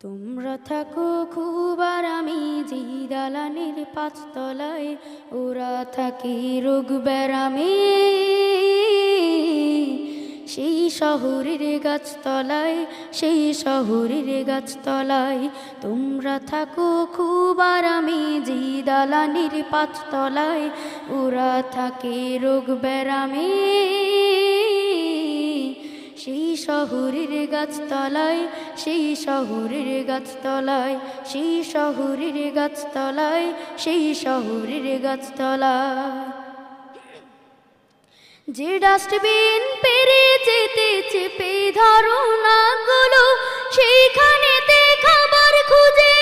তোমরা থাকো খুব আরামি জি দালানের পাঁচতলায় ওরা থাকে রোগ ব্যারামে। সেই শহরের গাছতলায়, সেই শহরের গাছতলায় তোমরা থাকো খুব আরামে জি দালানের পাঁচতলায় ওরা থাকে রোগ ব্যারামে। সেই শহরের গাছতলায়, সেই শহরের গাছতলায়, সেই শহরের গাছতলায়, সেই শহরের গাছতলায়। যে ডাস্টবিন পেরে যেতে চেপে ধরো নাগুলো সেইখানেতে খাবার খুঁজে।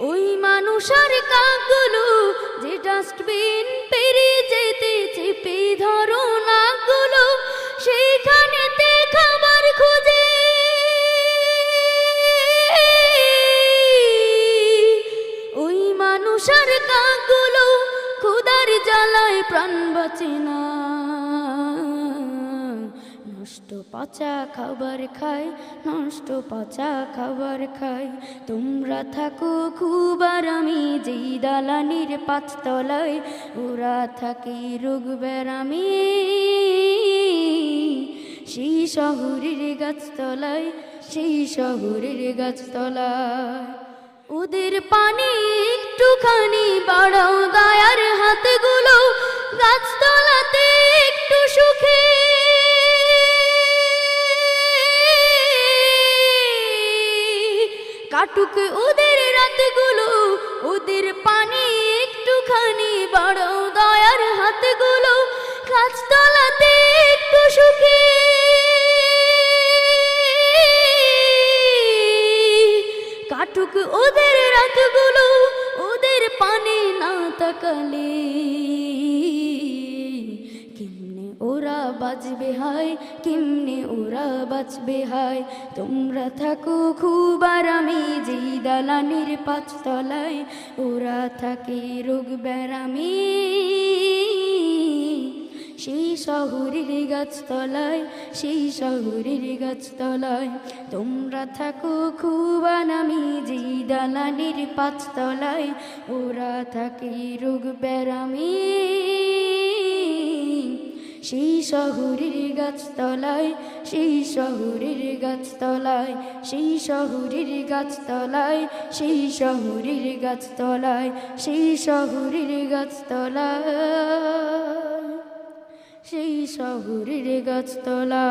ওই মানুষের কাকগুলো যে ডাস্টবিন পেরে যেতে চেপে ধরো নাকগুলো সেইখানেতে খাবার ওই মানুষের কাকগুলো খুদার জ্বালায় প্রাণ বাঁচে না। নষ্ট পচা খাবার খায় নষ্ট পচা খাবার খায় তোমরা থাকো খুব আরামি, যেই দালানির পাঁচতলায়, ওরা থাকে রোগ ব্যারামি। সেই শহরের গাছতলায়, সেই শহরের গাছতলায়। ওদের পানি একটুখানি বাড়াও, গায়ার হাতগুলো গাছতলাতে কাটুক ওদের রাতগুলো, ওদের পানি একটুখানি বড় দয়ার হাতগুলো, গাছতলাতে একটু সুখে। কাটুক ওদের রাতগুলো, ওদের পানি না তাকালে ওরা বাজবে হায়, কেমনে ওরা বাজবে হায়? তোমরা থাকো খুব আরামে যেই দালানের পাঁচতলায়, ওরা থাকে রোগ ব্যারামে। সেই শহরের গাছতলায়, সেই শহরের গাছতলায়, তোমরা থাকো খুব আনামি যেই দালানের পাঁচতলায়, ওরা থাকে রোগ ব্যারামে। সেই শহরের গাছতলায়, সেই শহরের গাছতলায়, সেই শহরের গাছতলায়, সেই শহরের গাছতলায়, সেই শহরের গাছতলায়, সেই শহরের গাছতলা